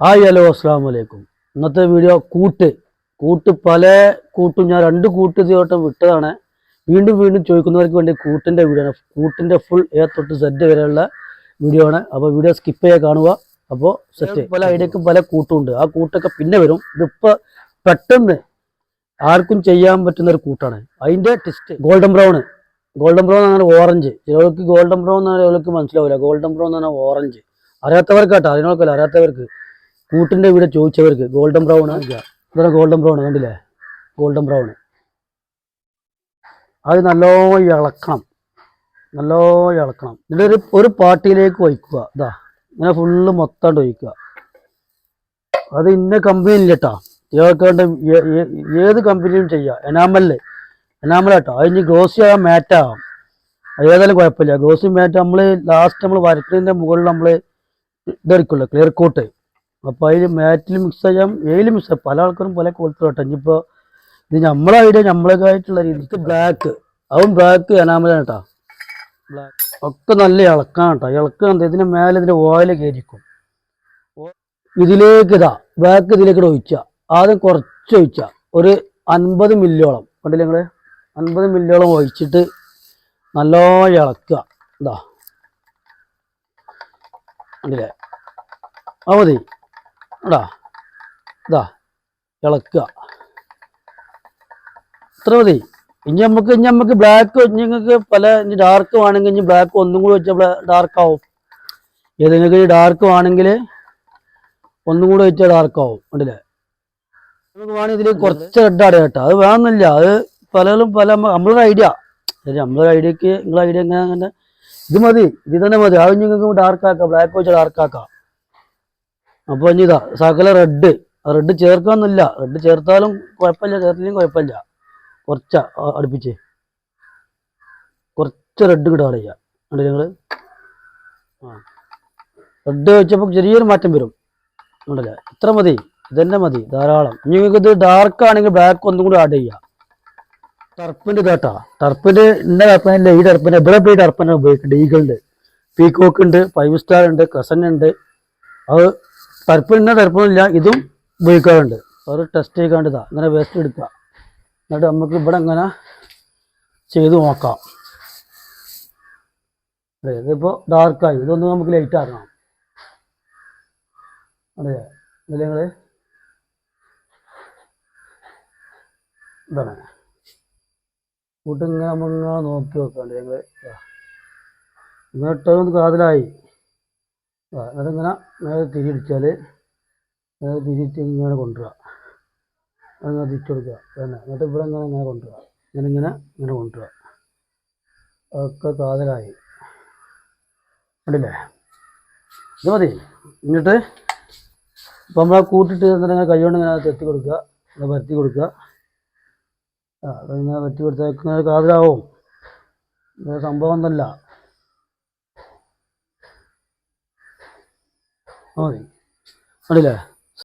Hi hello അസ്സാം വലൈക്കും ഇന്നത്തെ വീഡിയോ കൂട്ട്. കൂട്ട് പല കൂട്ടും. ഞാൻ രണ്ട് കൂട്ട് ഇതിലോട്ടം വിട്ടതാണ്. വീണ്ടും വീണ്ടും ചോദിക്കുന്നവർക്ക് വേണ്ടി കൂട്ടിന്റെ വീഡിയോ ആണ്. കൂട്ടിന്റെ ഫുൾ എ തൊട്ട് സെറ്റ് വരെയുള്ള വീഡിയോ ആണ്. അപ്പോൾ വീഡിയോ സ്കിപ്പ് ചെയ്യാൻ കാണുക. അപ്പോൾ സെറ്റ് പല ഐഡിയക്കും പല കൂട്ടുമുണ്ട് ആ കൂട്ടൊക്കെ പിന്നെ വരും. ഇതിപ്പോൾ പെട്ടെന്ന് ആർക്കും ചെയ്യാൻ പറ്റുന്ന ഒരു കൂട്ടാണ്. അതിന്റെ taste golden brown golden brown എന്ന് പറഞ്ഞാൽ ഓറഞ്ച് ചിലവർക്ക് ഗോൾഡൻ ബ്രൗൺ എന്ന് പറഞ്ഞാൽ ചിലർക്ക് മനസ്സിലാവില്ല. ഗോൾഡൻ ബ്രൗൺ എന്ന് പറഞ്ഞാൽ ഓറഞ്ച് അറിയാത്തവർക്ക് കേട്ടോ അതിനൊക്കെ അറിയാത്തവർക്ക്. കൂട്ടിന്റെ വീട് ചോദിച്ചവർക്ക് ഗോൾഡൻ ബ്രൗൺ ഇവിടെ ഗോൾഡൻ ബ്രൗൺ കണ്ടില്ലേ? Golden brown. അത് നല്ലോ ഇളക്കണം. നല്ലോ ഇളക്കണം. എന്നിട്ട് ഒരു ഒരു പാട്ടിയിലേക്ക് ഒഴിക്കുക. ഇതാ ഇങ്ങനെ ഫുള്ള് മൊത്തം ഒഴിക്കുക. അത് ഇന്ന കമ്പനി ഇല്ല കേട്ടോ ഇതൊക്കെ ഏത് കമ്പനിയും ചെയ്യാം. എനാമൽ എനാമൽ കേട്ടോ അതിന് ഗ്ലോസി ആകാം മാറ്റാകാം ഏതായാലും കുഴപ്പമില്ല. ഗ്ലോസി മാറ്റ് നമ്മൾ ലാസ്റ്റ് നമ്മൾ വരക്കുന്നതിന്റെ മുകളിൽ നമ്മൾ ഇതെടുക്കുള്ളൂ ക്ലിയർ കോട്ട് അപ്പോൾ അതിൽ മാറ്റിൽ മിക്സ് ചെയ്യാം ഏതിൽ മിക്സ് ചെയ്യാം പല ആൾക്കാരും പല കോലത്തിലും കേട്ടോ. ഇനിയിപ്പോൾ ഇത് നമ്മളെ ഐഡിയ നമ്മളേതായിട്ടുള്ള രീതിക്ക് ബ്ലാക്ക് അതും ബ്ലാക്ക് എനാമലാണ് കേട്ടോ. ബ്ലാക്ക് ഒക്കെ നല്ല ഇളക്കാണ് കേട്ടോ. ഇളക്കാൻ ഇതിന് മേലെ ഇതിന്റെ ഓയിൽ കയറിക്കും ഇതിലേക്ക് ഇതാ. ബ്ലാക്ക് ഇതിലേക്ക് ഒഴിച്ച. ആദ്യം കുറച്ച് ഒഴിച്ച. ഒരു അൻപത് മില്ലിയോളം. കണ്ടില്ലേ നിങ്ങൾ അൻപത് മില്ലിയോളം ഒഴിച്ചിട്ട് നല്ലോണം ഇളക്കുക. ഇതാ. കണ്ടില്ലേ? ആ മതി. എടാ ഇതാ ഇളക്കുക. ഇത്ര മതി. ഇനി നമുക്ക് ഇനി നമുക്ക് ബ്ലാക്ക് നിങ്ങൾക്ക് പല ഇനി ഡാർക്ക് വേണമെങ്കിൽ ഇനി ബ്ലാക്ക് ഒന്നും കൂടി വെച്ചാൽ ഡാർക്ക് ആവും. ഏതെങ്കിലും ഡാർക്ക് വേണമെങ്കിൽ ഒന്നും കൂടി വെച്ചാൽ ഡാർക്ക് ആവും. ഉണ്ടല്ലേ നമുക്ക് വേണമെങ്കിൽ ഇതിൽ കുറച്ച് റെഡ് ആഡ് കേട്ടോ. അത് വേണമെന്നില്ല. അത് പലരും പല നമ്മളൊരു ഐഡിയ നമ്മളൊരു ഐഡിയക്ക് നിങ്ങളെ ഐഡിയ എങ്ങനെ ഇത് മതി. ഇത് തന്നെ മതി. അത് നിങ്ങൾക്ക് ഡാർക്ക് ആക്കാം. ബ്ലാക്ക് വെച്ചാൽ ഡാർക്ക് ആക്കാം. അപ്പോൾ ഇനി ഇതാ സകല റെഡ് റെഡ് ചേർക്കാന്നില്ല റെഡ് ചേർത്താലും കുഴപ്പമില്ല ചേർത്തില്ലെങ്കിൽ കുഴപ്പമില്ല. കുറച്ച അടുപ്പിച്ച്. കുറച്ച് റെഡ് കിട്ടാൻ അറിയുക കണ്ടില്ല നിങ്ങൾ റെഡ് വെച്ചപ്പോൾ ചെറിയൊരു മാറ്റം വരും. ഉണ്ടല്ലേ ഇത്ര മതി. ഇതന്നെ മതി. ധാരാളം. നിങ്ങൾക്ക് ഇത് ഡാർക്ക് ആണെങ്കിൽ ബ്ലാക്ക് ഒന്നും കൂടി ആഡ് ചെയ്യാം. ടർപ്പിന്റെ ഇതാട്ടാ ടർപ്പിന്റെ ഇന്ന ടർപ്പിനല്ല ഈ ടർപ്പിന്റെ ഇവിടെ പോയി ടർപ്പിനെ ഉപയോഗിക്കുന്നുണ്ട്. ഈഗിളുണ്ട് പീകോക്ക് ഉണ്ട് ഫൈവ് സ്റ്റാർ ഉണ്ട് ക്രസൻ ഉണ്ട്. അത് ടർപ്പിന് ടർപ്പമില്ല ഇതും ഉപയോഗിക്കാറുണ്ട്. ഒരു ടെസ്റ്റ് ചെയ്യിക്കാണ്ട് ഇതാ ഇങ്ങനെ വേസ്റ്റ് എടുക്കുക. എന്നിട്ട് നമുക്ക് ഇവിടെ ഇങ്ങനെ ചെയ്ത് നോക്കാം. അതെ ഇതിപ്പോൾ ഡാർക്കായി ഇതൊന്ന് നമുക്ക് ലൈറ്റ് ആക്കണം. അതെ ഇതിൽ നിങ്ങൾ ഇതാണ്. കൂട്ടിങ്ങനെ നമ്മളിങ്ങനെ നോക്കി നോക്കാണ്ട് ഞങ്ങൾ ഇങ്ങോട്ടൊന്ന് കാതലായി. ഇങ്ങനെ നേരെ തിരിയിടിച്ചാൽ നേരെ തിരിയിട്ട് ഇങ്ങനെ കൊണ്ടുവരിക. അങ്ങനെ തിരിച്ചു കൊടുക്കുക? തന്നെ എന്നിട്ട് ഇവിടെ ഇങ്ങനെ ഇങ്ങനെ കൊണ്ടുവരിക. ഇങ്ങനെ ഇങ്ങനെ ഇങ്ങനെ കൊണ്ടുവരിക. ഒക്കെ കാതലായി. കണ്ടില്ലേ? ഇത് മതി. എന്നിട്ട് ഇപ്പം നമ്മളെ കൂട്ടിട്ട് എന്നിട്ട് ഇങ്ങനെ കൈകൊണ്ട് ഇങ്ങനെ തെത്തി കൊടുക്കുക. ഇങ്ങനെ പരത്തി കൊടുക്കുക. ആ അതിങ്ങനെ പറ്റി കൊടുത്താൽ ഇങ്ങനെ കാതലാവും. സംഭവം ഒന്നല്ല മതി കണ്ടില്ലേ